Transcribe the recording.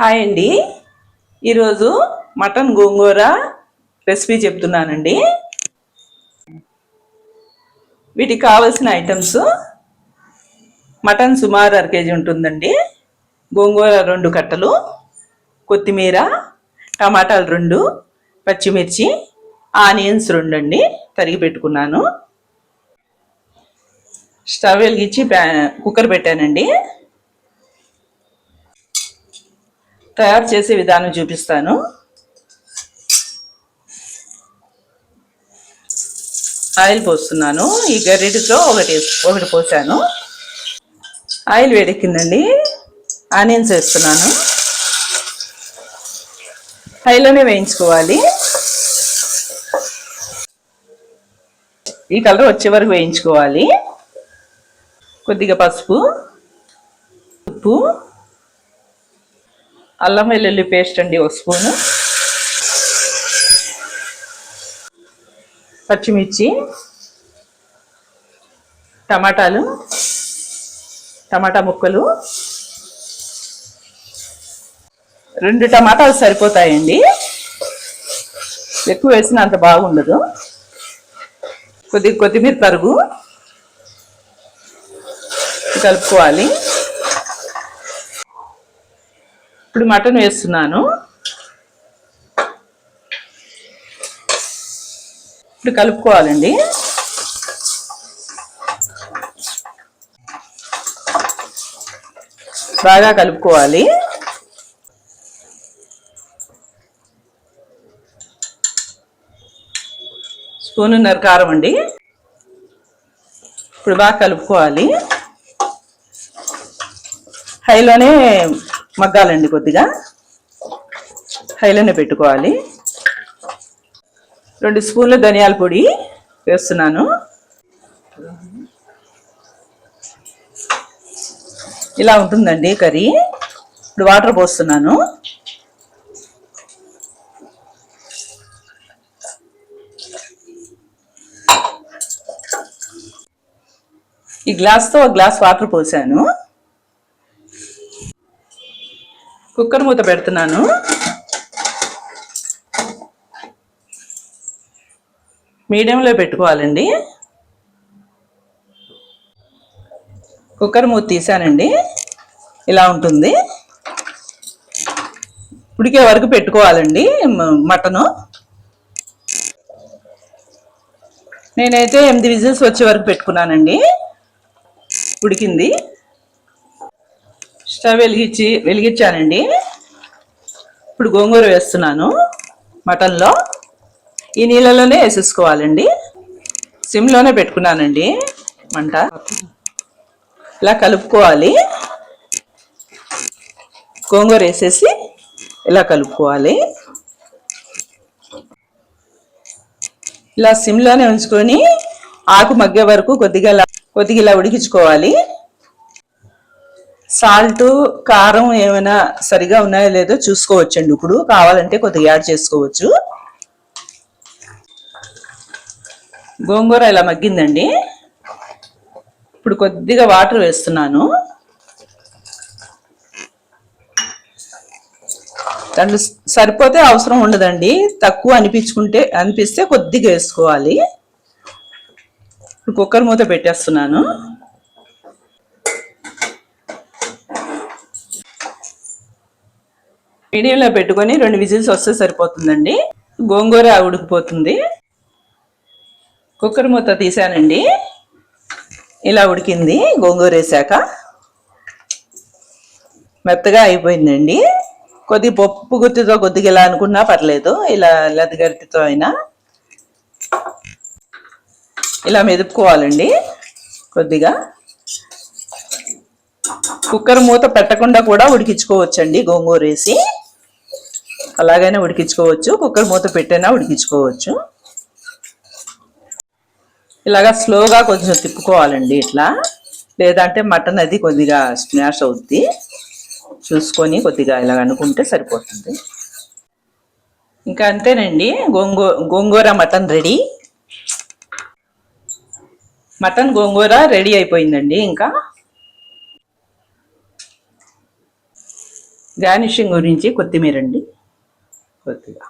Hi అండి. ఈరోజు mutton గోంగూర recipe చెప్తున్నానండి. వీటికి కావలసిన ఐటమ్స్ మటన్ సుమారు అర కేజీ ఉంటుందండి. గోంగూర రెండు కట్టలు కొత్తిమీర టమాటాలు రెండు పచ్చిమిర్చి ఆనియన్స్ రెండు అండి తరిగి పెట్టుకున్నాను. స్టవ్ వెలిగించి ప్యా- కుక్కర్ పెట్టానండి. తయారు చేసే విధానం చూపిస్తాను. ఆయిల్ పోస్తున్నాను. ఈ గరిటితో ఒకటి ఒకటి పోసాను. ఆయిల్ వేడెక్కిందండి. ఆనియన్స్ వేస్తున్నాను. హైలోనే వేయించుకోవాలి. ఈ కలర్ వచ్చే వరకు వేయించుకోవాలి. కొద్దిగా పసుపు ఉప్పు. అల్లం వెల్లుల్లి పేస్ట్ అండి ఒక స్పూను. పచ్చిమిర్చి. టమాటాలు. టమాటా ముక్కలు. రెండు టమాటాలు సరిపోతాయండి. ఎక్కువ వేసిన అంత బాగుండదు. కొద్దిగా కొత్తిమీర తరుగు. కలుపుకోవాలి. ఇప్పుడు మటన్ వేస్తున్నాను. ఇప్పుడు కలుపుకోవాలండి. బాగా కలుపుకోవాలి. స్పూనున్నర కారం అండి. ఇప్పుడు బాగా కలుపుకోవాలి. హైలోనే మగ్గాలండి కొద్దిగా. హైలోనే పెట్టుకోవాలి. రెండు స్పూన్లు ధనియాల పొడి వేస్తున్నాను. ఇలా ఉంటుందండి కర్రీ. ఇప్పుడు వాటర్ పోస్తున్నాను. ఈ గ్లాస్తో ఒక గ్లాస్ వాటర్ పోసాను. కుక్కర్ మూత పెడుతున్నాను. మీడియంలో పెట్టుకోవాలండి. కుక్కర్ మూత తీసానండి. ఇలా ఉంటుంది. ఉడికే వరకు పెట్టుకోవాలండి మటను. నేనైతే ఎనిమిది విజిల్స్ వచ్చే వరకు పెట్టుకున్నానండి. ఉడికింది. స్టవ్ వెలిగించి వెలిగించానండి. ఇప్పుడు గోంగూర వేస్తున్నాను మటన్లో. ఈ నీళ్ళలోనే వేసేసుకోవాలండి. సిమ్లోనే పెట్టుకున్నానండి మంట. ఇలా కలుపుకోవాలి. గోంగూర వేసేసి ఇలా కలుపుకోవాలి. ఇలా సిమ్లోనే ఉంచుకొని ఆకు మగ్గే వరకు కొద్దిగా కొద్దిగా ఇలా ఉడికించుకోవాలి. సాల్ట్ కారం ఏమైనా సరిగా ఉన్నాయో లేదో చూసుకోవచ్చండి. ఇప్పుడు కావాలంటే కొద్దిగా యాడ్ చేసుకోవచ్చు. గోంగూర ఇలా మగ్గిందండి. ఇప్పుడు కొద్దిగా వాటర్ వేస్తున్నాను. దాంట్లో సరిపోతే అవసరం ఉండదండి. తక్కువ అనిపించుకుంటే అనిపిస్తే కొద్దిగా వేసుకోవాలి. ఇప్పుడు కుక్కర్ మూత పెట్టేస్తున్నాను. మీడియంలో పెట్టుకొని రెండు విజిల్స్ వస్తే సరిపోతుందండి. గోంగూర ఉడికిపోతుంది. కుక్కర్ మూత తీసానండి. ఇలా ఉడికింది గోంగూర వేసాక. మెత్తగా అయిపోయిందండి. కొద్ది పప్పు గుత్తితో కొద్దిగా ఇలా అనుకున్నా పర్లేదు. ఇలా లద్దగరిటితో అయినా. ఇలా మెదుపుకోవాలండి కొద్దిగా. కుక్కర్ మూత పెట్టకుండా కూడా ఉడికించుకోవచ్చండి గోంగూర వేసి. అలాగైనా ఉడికించుకోవచ్చు. కుక్కర్ మూత పెట్టైనా ఉడికించుకోవచ్చు. ఇలాగా స్లోగా కొంచెం తిప్పుకోవాలండి ఇట్లా. లేదంటే మటన్ అది కొద్దిగా స్మాష్ అవుద్ది. చూసుకొని కొద్దిగా ఇలా అనుకుంటే సరిపోతుంది. ఇంకా అంతేనండి. గోంగూ gongura mutton ready. Mutton gongura ready అయిపోయిందండి ఇంకా. గార్నిషింగ్ గురించి కొత్తిమీర అండి కొద్దిగా